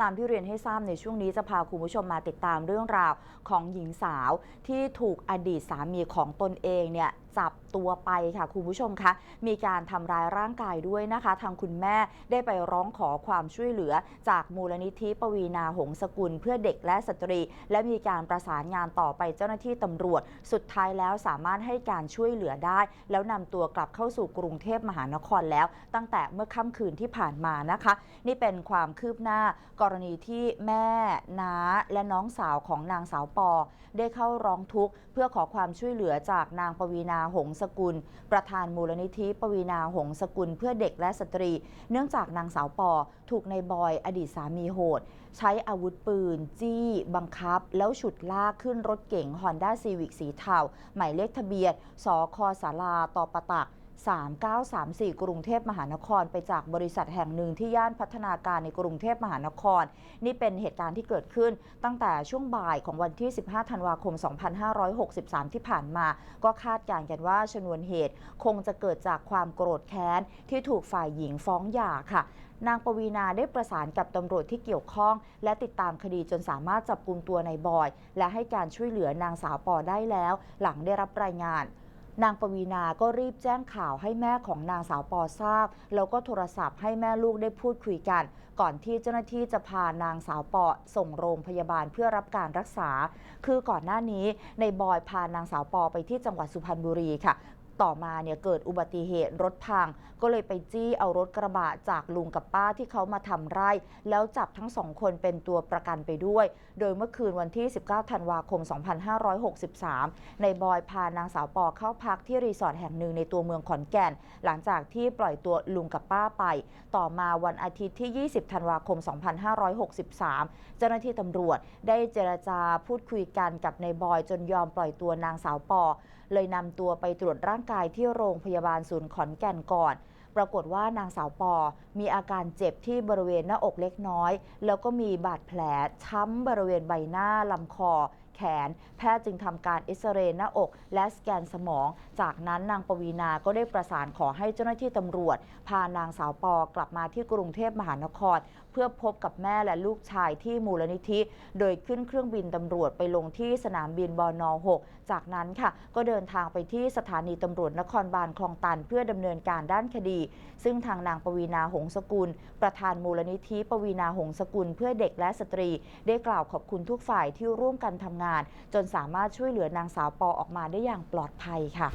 ตามที่เรียนให้ทราบในช่วงนี้จะพาคุณผู้ชมมาติดตามเรื่องราวของหญิงสาวที่ถูกอดีตสามีของตนเองเนี่ย จับตัวไปค่ะคุณผู้ชมคะ มีการทำร้ายร่างกายด้วยนะคะ ทางคุณแม่ได้ไปร้องขอความช่วยเหลือ จากมูลนิธิปวีนาหงสกุล เพื่อเด็กและสตรี และมีการประสานงานต่อไปเจ้าหน้าที่ตำรวจ สุดท้ายแล้วสามารถให้การช่วยเหลือได้ แล้วนำตัวกลับเข้าสู่กรุงเทพมหานครแล้ว ตั้งแต่เมื่อค่ำคืนที่ผ่านมานะคะ นี่เป็นความคืบหน้ากรณีที่แม่น้าและน้องสาวของนางสาวปอ ได้เข้าร้องทุกข์เพื่อขอความช่วยเหลือจากนางปวีนาหงสกุล ประธานมูลนิธิปวีนาหงสกุล เพื่อเด็กและสตรี เนื่องจากนางสาวปอ ถูกในบอยอดีตสามีโหด ใช้อาวุธปืน จี้ บังคับ แล้วฉุดลากขึ้นรถเก๋งฮอนด้าซีวิกสีเทาหมายเลขทะเบียนสคสาราตอปะตัก 3934 กรุงเทพมหานคร ไปจากบริษัทแห่งหนึ่งที่ย่านพัฒนาการในกรุงเทพมหานคร นี่เป็นเหตุการณ์ที่เกิดขึ้นตั้งแต่ช่วงบ่ายของวันที่ 15 ธันวาคม 2563 ที่ผ่านมา ก็คาดการณ์กันว่าชนวนเหตุคงจะเกิดจากความโกรธแค้น ที่ถูกฝ่ายหญิงฟ้องหย่าค่ะนางปวีนาได้ประสานกับตำรวจที่เกี่ยวข้อง และติดตามคดีจนสามารถจับกลุ่มตัวในายบอย และให้การช่วยเหลือนางสาวปอได้แล้ว หลังได้รับรายงาน นางปวีนาก็รีบแจ้งข่าวให้แม่ของนางสาวปอทราบ แล้วก็โทรศัพท์ให้แม่ลูกได้พูดคุยกัน ก่อนที่เจ้าหน้าที่จะพานางสาวปอส่งโรงพยาบาลเพื่อรับการรักษา คือก่อนหน้านี้ในบอยพานางสาวปอไปที่จังหวัดสุพรรณบุรีค่ะ ต่อมาเนี่ยเกิดอุบัติเหตุรถพัง ก็เลยไปจี้เอารถกระบะจากลุงกับป้าที่เขามาทำไร่ แล้วจับทั้งสองคนเป็นตัวประกันไปด้วย โดยเมื่อคืนวันที่ 19 ธันวาคม 2563 ในบอยพานางสาวปอเข้าพักที่รีสอร์ทแห่งหนึ่งในตัวเมืองขอนแก่น หลังจากที่ปล่อยตัวลุงกับป้าไป ต่อมาวันอาทิตย์ที่ 20 ธันวาคม 2563 เจ้าหน้าที่ตำรวจได้เจรจาพูดคุยกันกับในบอยจนยอมปล่อยตัวนางสาวปอ เลยนำตัวไปตรวจร่างางกายที่โรงพยาบาลศูนย์ขอนแก่นก่อน ปรากฏว่านางสาวปอ มีอาการเจ็บที่บริเวณหน้าอกเล็กน้อย แล้วก็มีบาดแผลช้ำบริเวณใบหน้าลำคอแขน แพทย์จึงทำการเอ็กซเรย์หน้าอก และสแกนสมอง จากนั้นนางปวีนาก็ได้ประสานขอให้เจ้าหน้าที่ตำรวจ พานางสาวปอกลับมาที่กรุงเทพมหานคร เพื่อพบกับแม่และลูกชายที่มูลนิธิ โดยขึ้นเครื่องบินตำรวจไปลงที่สนามบินบอนอ6จากนั้นค่ะ ก็เดินทางไปที่สถานีตำรวจนครบาลคลองตัน เพื่อดำเนินการด้านคดีซึ่งทางนางปวีนาหงสกุล ประธานมูลนิธิปวีนาหงสกุล เพื่อเด็กและสตรี ได้กล่าวขอบคุณทุกฝ่ายที่ร่วมกันทำงาน จนสามารถช่วยเหลือนางสาวปอออกมาได้อย่างปลอดภัยค่ะ